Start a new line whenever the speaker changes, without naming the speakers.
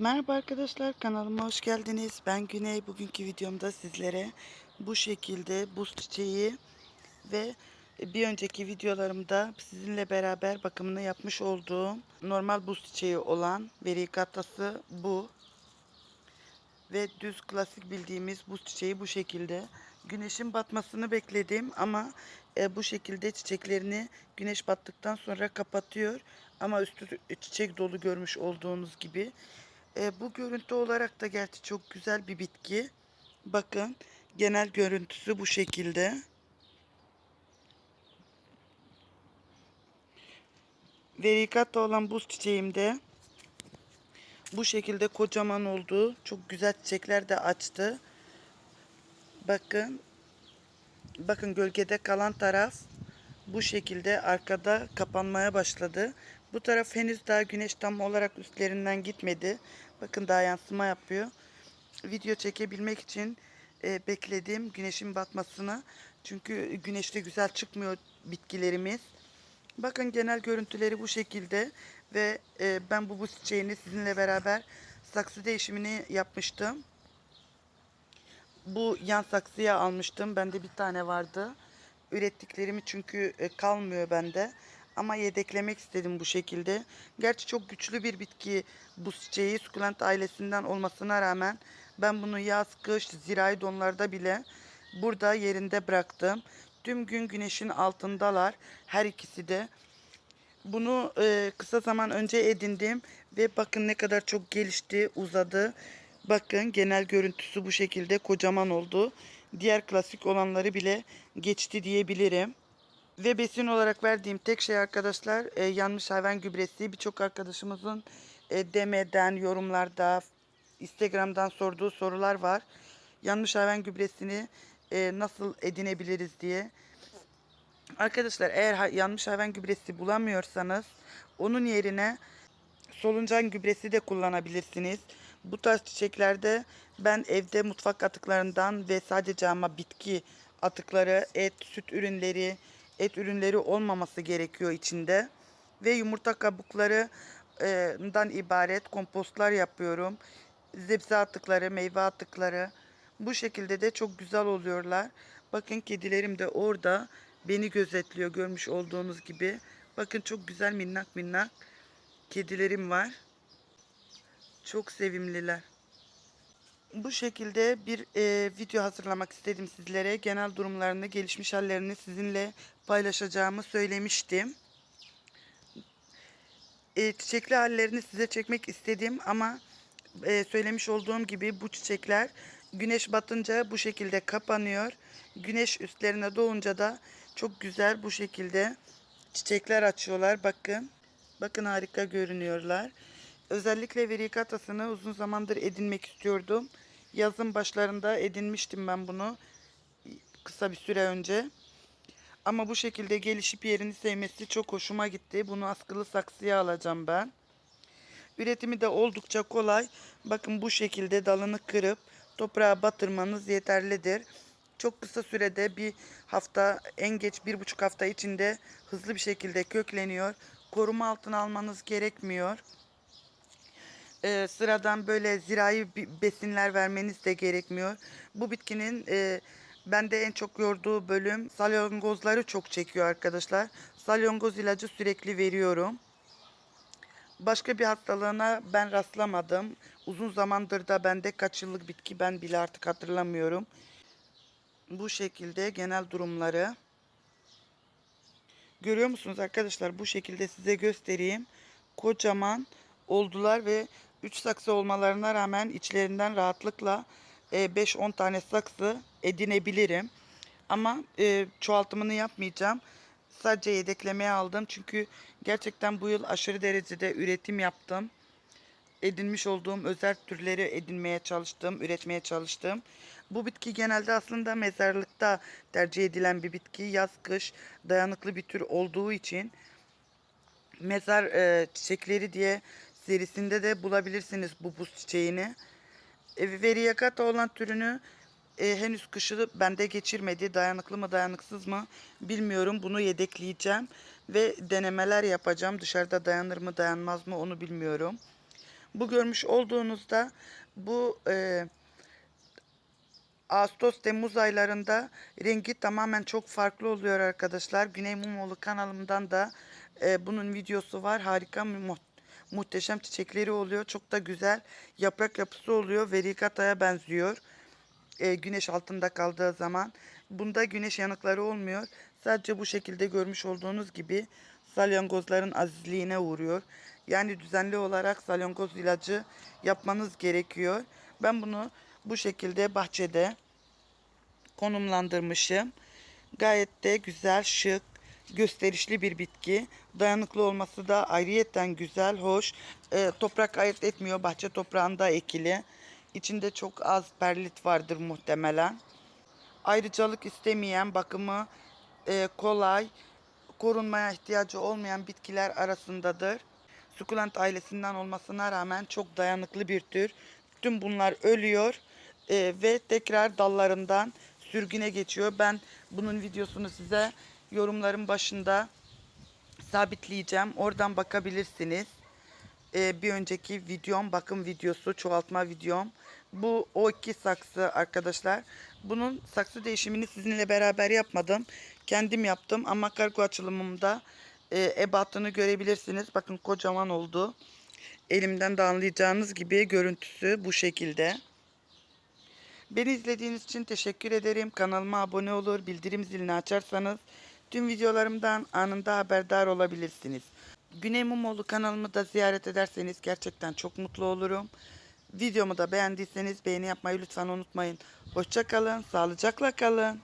Merhaba arkadaşlar kanalıma hoş geldiniz. Ben Güney. Bugünkü videomda sizlere bu şekilde buz çiçeği ve bir önceki videolarımda sizinle beraber bakımını yapmış olduğum normal buz çiçeği olan verikatası bu. Ve düz klasik bildiğimiz buz çiçeği bu şekilde. Güneşin batmasını bekledim ama e, bu şekilde çiçeklerini güneş battıktan sonra kapatıyor. Ama üstü çiçek dolu görmüş olduğunuz gibi. E, bu görüntü olarak da gerçi çok güzel bir bitki. Bakın genel görüntüsü bu şekilde. Verikata olan buz çiçeğimde bu şekilde kocaman oldu. Çok güzel çiçekler de açtı. Bakın. Bakın gölgede kalan taraf bu şekilde arkada kapanmaya başladı. Bu taraf henüz daha güneş tam olarak üstlerinden gitmedi. Bakın daha yansıma yapıyor. Video çekebilmek için e, bekledim güneşin batmasını. Çünkü güneşte güzel çıkmıyor bitkilerimiz. Bakın genel görüntüleri bu şekilde ve e, ben bu buz çiçeğini sizinle beraber saksı değişimini yapmıştım. Bu yan saksıya almıştım. Bende bir tane vardı. Ürettiklerimi çünkü e, kalmıyor bende. Ama yedeklemek istedim bu şekilde. Gerçi çok güçlü bir bitki bu çiçeği. Sukulent ailesinden olmasına rağmen ben bunu yaz, kış, zirai donlarda bile burada yerinde bıraktım. Tüm gün güneşin altındalar. Her ikisi de. Bunu e, kısa zaman önce edindim ve bakın ne kadar çok gelişti, uzadı. Bakın genel görüntüsü bu şekilde kocaman oldu. Diğer klasik olanları bile geçti diyebilirim. Ve besin olarak verdiğim tek şey arkadaşlar e, yanmış hayvan gübresi. Birçok arkadaşımızın e, demeden, yorumlarda, Instagram'dan sorduğu sorular var. Yanmış hayvan gübresini e, nasıl edinebiliriz diye. Arkadaşlar eğer ha- yanmış hayvan gübresi bulamıyorsanız onun yerine soluncan gübresi de kullanabilirsiniz. Bu tarz çiçeklerde ben evde mutfak atıklarından ve sadece ama bitki atıkları, et, süt ürünleri, et ürünleri olmaması gerekiyor içinde. Ve yumurta kabuklarından ibaret kompostlar yapıyorum. Zebze atıkları, meyve atıkları. Bu şekilde de çok güzel oluyorlar. Bakın kedilerim de orada beni gözetliyor görmüş olduğunuz gibi. Bakın çok güzel minnak minnak kedilerim var. Çok sevimliler. Bu şekilde bir e, video hazırlamak istedim sizlere. Genel durumlarını, gelişmiş hallerini sizinle paylaşacağımı söylemiştim. E, çiçekli hallerini size çekmek istedim ama e, söylemiş olduğum gibi bu çiçekler güneş batınca bu şekilde kapanıyor. Güneş üstlerine doğunca da çok güzel bu şekilde çiçekler açıyorlar. Bakın. Bakın harika görünüyorlar. Özellikle verikatasını uzun zamandır edinmek istiyordum. Yazın başlarında edinmiştim ben bunu kısa bir süre önce. Ama bu şekilde gelişip yerini sevmesi çok hoşuma gitti. Bunu askılı saksıya alacağım ben. Üretimi de oldukça kolay. Bakın bu şekilde dalını kırıp toprağa batırmanız yeterlidir. Çok kısa sürede bir hafta en geç bir buçuk hafta içinde hızlı bir şekilde kökleniyor. Koruma altına almanız gerekmiyor. Ee, sıradan böyle zirai besinler vermeniz de gerekmiyor. Bu bitkinin e, bende en çok yorduğu bölüm salyangozları çok çekiyor arkadaşlar. Salyangoz ilacı sürekli veriyorum. Başka bir hastalığına ben rastlamadım. Uzun zamandır da bende kaç yıllık bitki ben bile artık hatırlamıyorum. Bu şekilde genel durumları. Görüyor musunuz arkadaşlar? Bu şekilde size göstereyim. Kocaman oldular ve 3 saksı olmalarına rağmen içlerinden rahatlıkla 5-10 tane saksı edinebilirim. Ama e, çoğaltımını yapmayacağım. Sadece yedeklemeye aldım. Çünkü gerçekten bu yıl aşırı derecede üretim yaptım. Edinmiş olduğum özel türleri edinmeye çalıştım, üretmeye çalıştım. Bu bitki genelde aslında mezarlıkta tercih edilen bir bitki. Yaz kış dayanıklı bir tür olduğu için mezar e, çiçekleri diye serisinde de bulabilirsiniz bu buz çiçeğini. E, Veriyakata olan türünü e, henüz kışı bende geçirmedi. Dayanıklı mı dayanıksız mı bilmiyorum. Bunu yedekleyeceğim ve denemeler yapacağım. Dışarıda dayanır mı dayanmaz mı onu bilmiyorum. Bu görmüş olduğunuzda bu e, Ağustos-Temmuz aylarında rengi tamamen çok farklı oluyor arkadaşlar. Güney Mumoğlu kanalımdan da e, bunun videosu var. Harika mu- muhteşem çiçekleri oluyor. Çok da güzel yaprak yapısı oluyor. Vericata'ya benziyor. E, güneş altında kaldığı zaman. Bunda güneş yanıkları olmuyor. Sadece bu şekilde görmüş olduğunuz gibi salyangozların azizliğine uğruyor. Yani düzenli olarak salyangoz ilacı yapmanız gerekiyor. Ben bunu bu şekilde bahçede konumlandırmışım. Gayet de güzel, şık, gösterişli bir bitki. Dayanıklı olması da ayrıyetten güzel, hoş. Ee, toprak ayırt etmiyor. Bahçe toprağında ekili. İçinde çok az perlit vardır muhtemelen. Ayrıcalık istemeyen, bakımı e, kolay, korunmaya ihtiyacı olmayan bitkiler arasındadır. Sukulent ailesinden olmasına rağmen çok dayanıklı bir tür. Tüm bunlar ölüyor e, ve tekrar dallarından sürgüne geçiyor. Ben bunun videosunu size yorumların başında sabitleyeceğim. Oradan bakabilirsiniz. Ee, bir önceki videom bakım videosu, çoğaltma videom. Bu o iki saksı arkadaşlar. Bunun saksı değişimini sizinle beraber yapmadım. Kendim yaptım ama kargo açılımımda e, ebatını görebilirsiniz. Bakın kocaman oldu. Elimden de anlayacağınız gibi görüntüsü bu şekilde. Beni izlediğiniz için teşekkür ederim. Kanalıma abone olur, bildirim zilini açarsanız tüm videolarımdan anında haberdar olabilirsiniz. Güney Mumoğlu kanalımı da ziyaret ederseniz gerçekten çok mutlu olurum. Videomu da beğendiyseniz beğeni yapmayı lütfen unutmayın. Hoşça kalın, sağlıcakla kalın.